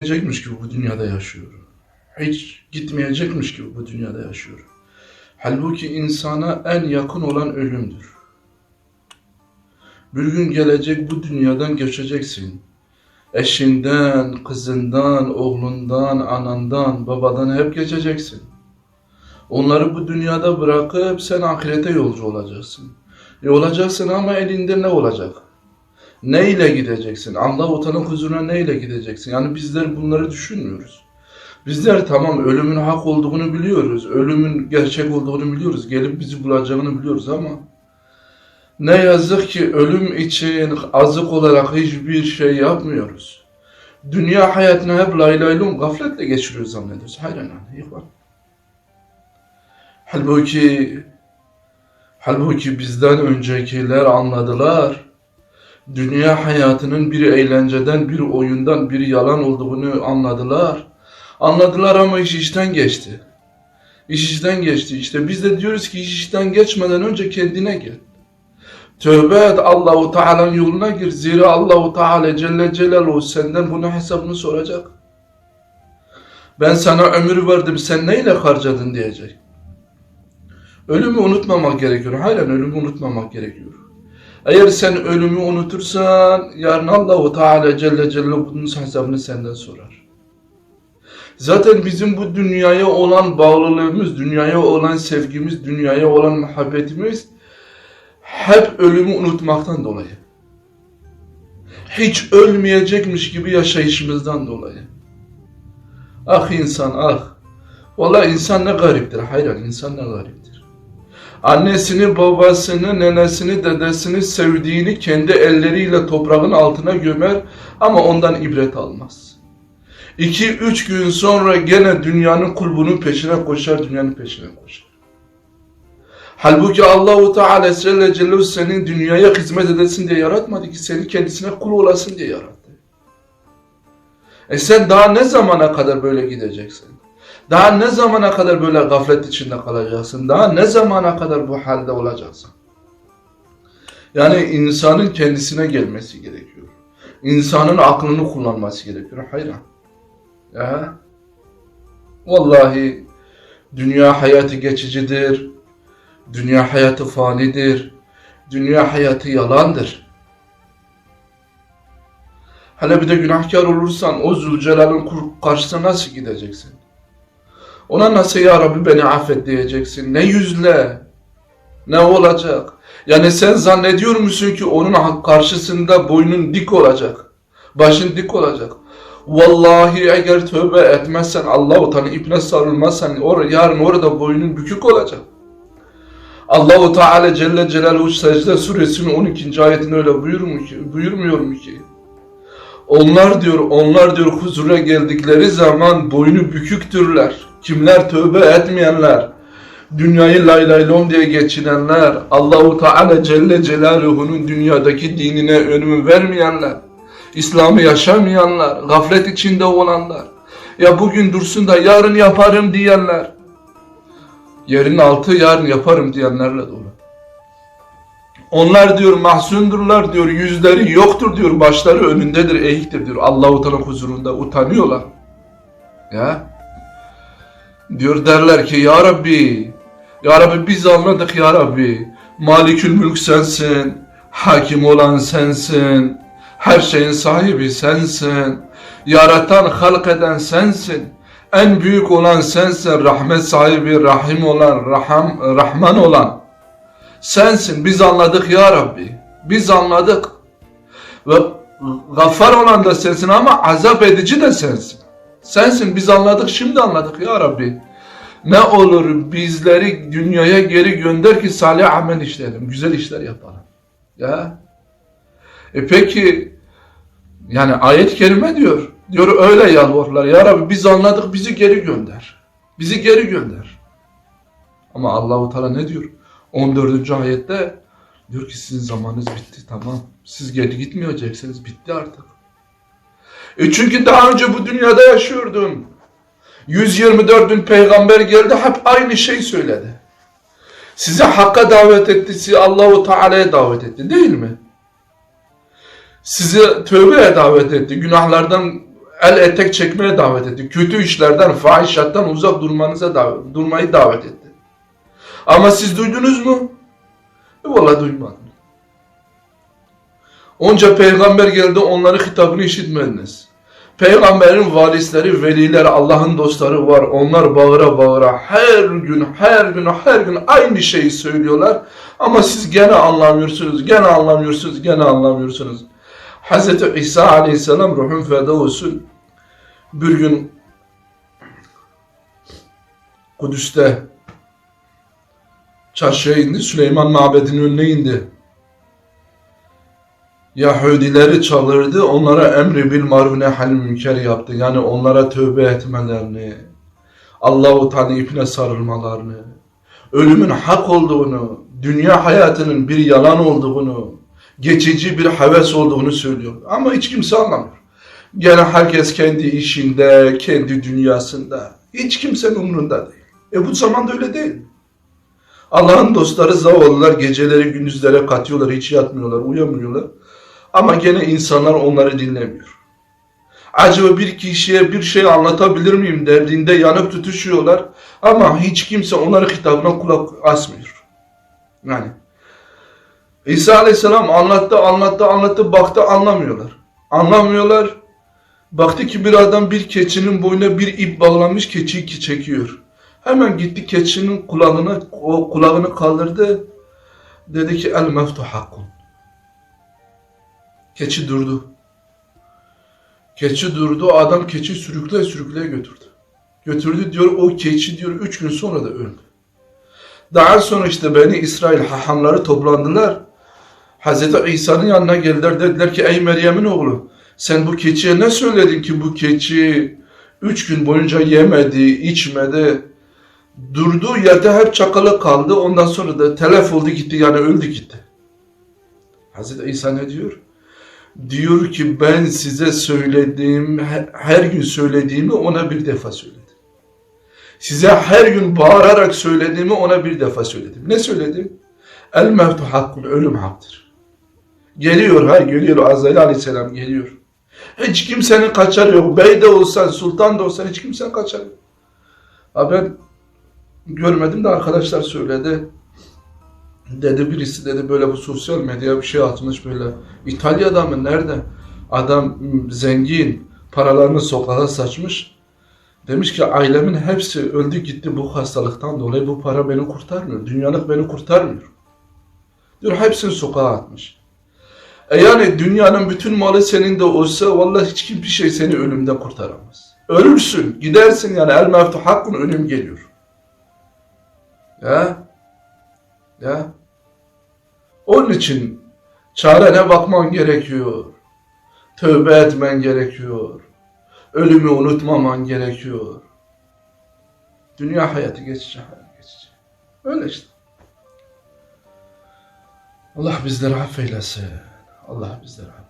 gitmeyecekmiş gibi bu dünyada yaşıyor. Hiç gitmeyecekmiş gibi bu dünyada yaşıyor. Halbuki insana en yakın olan ölümdür. Bir gün gelecek bu dünyadan göçeceksin. Eşinden, kızından, oğlundan, anandan, babadan hep geçeceksin. Onları bu dünyada bırakıp sen ahirete yolcu olacaksın. E olacaksın ama elinde ne olacak? Ne ile gideceksin? Allah utanın huzuruna ne ile gideceksin? Yani bizler bunları düşünmüyoruz. Bizler tamam ölümün hak olduğunu biliyoruz. Ölümün gerçek olduğunu biliyoruz. Gelip bizi bulacağını biliyoruz ama ne yazık ki ölüm için azık olarak hiçbir şey yapmıyoruz. Dünya hayatını hep lay gafletle geçiriyoruz zannediyoruz. Hayır yani. ihvan. Halbuki halbuki bizden öncekiler anladılar. Dünya hayatının bir eğlenceden, bir oyundan, bir yalan olduğunu anladılar. Anladılar ama iş işten geçti. İş işten geçti. İşte biz de diyoruz ki iş işten geçmeden önce kendine gel. Tövbe et Allahu Teala'nın yoluna gir. Zira Allahu Teala Celle Celaluhu senden bunun hesabını soracak. Ben sana ömür verdim sen neyle harcadın diyecek. Ölümü unutmamak gerekiyor. Hayır ölümü unutmamak gerekiyor. Eğer sen ölümü unutursan yarın Allahu Teala Celle bunun hesabını senden sorar. Zaten bizim bu dünyaya olan bağlılığımız, dünyaya olan sevgimiz, dünyaya olan muhabbetimiz hep ölümü unutmaktan dolayı. Hiç ölmeyecekmiş gibi yaşayışımızdan dolayı. Ah insan ah. Vallahi insan ne gariptir. Hayran insan ne gariptir. Annesini, babasını, nenesini, dedesini sevdiğini kendi elleriyle toprağın altına gömer ama ondan ibret almaz. İki, üç gün sonra gene dünyanın kulbunun peşine koşar, dünyanın peşine koşar. Halbuki Allahu Teala Celle Celaluhu senin dünyaya hizmet edesin diye yaratmadı ki seni kendisine kul olasın diye yarattı. E sen daha ne zamana kadar böyle gideceksin? Daha ne zamana kadar böyle gaflet içinde kalacaksın? Daha ne zamana kadar bu halde olacaksın? Yani insanın kendisine gelmesi gerekiyor. İnsanın aklını kullanması gerekiyor. Hayran. Ya. Vallahi dünya hayatı geçicidir. Dünya hayatı fanidir. Dünya hayatı yalandır. Hele bir de günahkar olursan o Zülcelal'ın karşısına nasıl gideceksin? Ona nasıl ya Rabbi beni affet diyeceksin? Ne yüzle? Ne olacak? Yani sen zannediyor musun ki onun karşısında boynun dik olacak? Başın dik olacak. Vallahi eğer tövbe etmezsen Allah utanı ipne sarılmazsan or yarın orada boynun bükük olacak. Allahu Teala Celle Celaluhu Secde suresinin 12. ayetinde öyle buyurmuyor ki, buyurmuyor mu ki? Onlar diyor, onlar diyor huzura geldikleri zaman boynu büküktürler. Kimler tövbe etmeyenler, dünyayı lay diye geçinenler, Allahu Teala Celle Celaluhu'nun dünyadaki dinine önümü vermeyenler, İslam'ı yaşamayanlar, gaflet içinde olanlar, ya bugün dursun da yarın yaparım diyenler, yerin altı yarın yaparım diyenlerle dolu. Onlar diyor mahzundurlar diyor, yüzleri yoktur diyor, başları önündedir, eğiktir diyor. Allah-u Teala huzurunda utanıyorlar. Ya. Diyor derler ki ya Rabbi, ya Rabbi biz anladık ya Rabbi. Malikül mülk sensin, hakim olan sensin, her şeyin sahibi sensin, yaratan, halk eden sensin. En büyük olan sensin, rahmet sahibi, rahim olan, raham, rahman olan. Sensin, biz anladık ya Rabbi. Biz anladık. Ve gaffar olan da sensin ama azap edici de sensin. Sensin, biz anladık, şimdi anladık ya Rabbi. Ne olur bizleri dünyaya geri gönder ki salih amel işleyelim, güzel işler yapalım. Ya. E peki, yani ayet-i kerime diyor. Diyor öyle yalvarırlar. Ya Rabbi biz anladık bizi geri gönder. Bizi geri gönder. Ama Allahu Teala ne diyor? 14. ayette diyor ki sizin zamanınız bitti tamam. Siz geri gitmeyeceksiniz bitti artık. E çünkü daha önce bu dünyada yaşıyordun. 124 bin peygamber geldi hep aynı şey söyledi. Sizi hakka davet etti, sizi Allahu Teala'ya davet etti değil mi? Sizi tövbeye davet etti, günahlardan el etek çekmeye davet etti. Kötü işlerden, fahişattan uzak durmanıza davet, durmayı davet etti. Ama siz duydunuz mu? E, Vallahi duymadım. Onca peygamber geldi onların hitabını işitmediniz. Peygamberin valisleri, velileri, Allah'ın dostları var. Onlar bağıra bağıra her gün, her gün, her gün aynı şeyi söylüyorlar. Ama siz gene anlamıyorsunuz, gene anlamıyorsunuz, gene anlamıyorsunuz. Hz. İsa aleyhisselam ruhun feda olsun. Bir gün Kudüs'te çarşıya indi, Süleyman mabedinin önüne indi. Yahudileri çağırdı, onlara emri bil maruf nehal münker yaptı. Yani onlara tövbe etmelerini, Allahu Teala ipine sarılmalarını, ölümün hak olduğunu, dünya hayatının bir yalan olduğunu, geçici bir heves olduğunu söylüyor. Ama hiç kimse anlamıyor. Gene herkes kendi işinde, kendi dünyasında. Hiç kimsenin umurunda değil. E bu zamanda öyle değil. Allah'ın dostları zavallılar geceleri gündüzlere katıyorlar, hiç yatmıyorlar, uyamıyorlar. Ama gene insanlar onları dinlemiyor. Acaba bir kişiye bir şey anlatabilir miyim derdinde yanıp tutuşuyorlar ama hiç kimse onların hitabına kulak asmıyor. Yani İsa Aleyhisselam anlattı, anlattı, anlattı, baktı anlamıyorlar. Anlamıyorlar. Baktı ki bir adam bir keçinin boynuna bir ip bağlamış keçiyi ki çekiyor. Hemen gitti keçinin kulağını, o kulağını kaldırdı. Dedi ki el meftu hakkun. Keçi durdu. Keçi durdu. Adam keçi sürükleye sürükleye götürdü. Götürdü diyor o keçi diyor üç gün sonra da öldü. Daha sonra işte Beni İsrail hahamları toplandılar. Hazreti İsa'nın yanına geldiler dediler ki ey Meryem'in oğlu sen bu keçiye ne söyledin ki bu keçi üç gün boyunca yemedi, içmedi. Durduğu yerde hep çakalı kaldı. Ondan sonra da telef oldu gitti yani öldü gitti. Hazreti İsa ne diyor? Diyor ki ben size söylediğim, her- gün söylediğimi ona bir defa söyledim. Size her gün bağırarak söylediğimi ona bir defa söyledim. Ne söyledim? El mevtu hakkun, ölüm haktır. Geliyor, hayır geliyor. Azrail aleyhisselam geliyor. Hiç kimsenin kaçarı yok. Bey de olsan, sultan da olsan hiç kimsenin kaçarı yok. Ha ben görmedim de arkadaşlar söyledi. Dedi birisi dedi böyle bu sosyal medya bir şey atmış böyle. İtalya'da mı nerede? Adam zengin paralarını sokağa saçmış. Demiş ki ailemin hepsi öldü gitti bu hastalıktan dolayı bu para beni kurtarmıyor. Dünyalık beni kurtarmıyor. Diyor hepsini sokağa atmış. E yani dünyanın bütün malı senin de olsa vallahi hiç kim bir şey seni ölümden kurtaramaz. Ölürsün, gidersin yani el meftu hakkın ölüm geliyor. Ya, ya. Onun için çarene bakman gerekiyor. Tövbe etmen gerekiyor. Ölümü unutmaman gerekiyor. Dünya hayatı geçici hayat geçici. Öyle işte. Allah bizleri affeylesin. Allah bizleri affeylesin.